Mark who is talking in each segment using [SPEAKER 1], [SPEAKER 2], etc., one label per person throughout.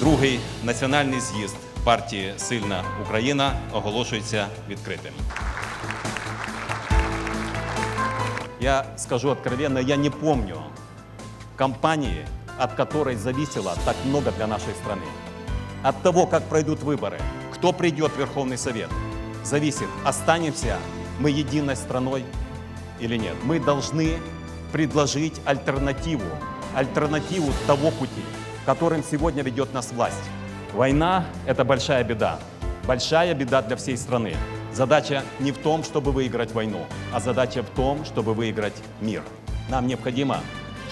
[SPEAKER 1] Другий національний з'їзд партії Сильна Україна оголошується відкритим. Я скажу откровенно, я не помню кампании, от которой зависело так много для нашей страны. От того, как пройдут выборы, кто придет в Верховный Совет, зависит, останемся мы единой страной или нет. Мы должны предложить альтернативу, альтернативу того пути, которым сегодня ведет нас власть. Война – это большая беда. Большая беда для всей страны. Задача не в том, чтобы выиграть войну, а задача в том, чтобы выиграть мир. Нам необходимо,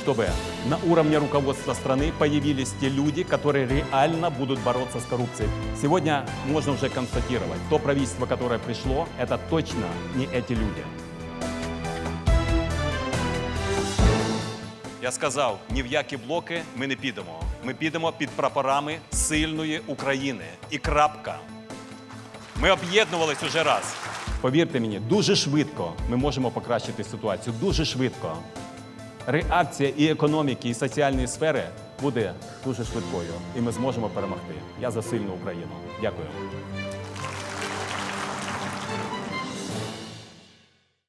[SPEAKER 1] чтобы на уровне руководства страны появились те люди, которые реально будут бороться с коррупцией. Сегодня можно уже констатировать, то правительство, которое пришло, это точно не эти люди. Я сказав, ні в які блоки ми не підемо. Ми підемо під прапорами сильної України. І крапка. Ми об'єднувались уже раз. Повірте мені, дуже швидко ми можемо покращити ситуацію. Дуже швидко. Реакція і економіки, і соціальної сфери буде дуже швидкою, і ми зможемо перемогти. Я за сильну Україну. Дякую.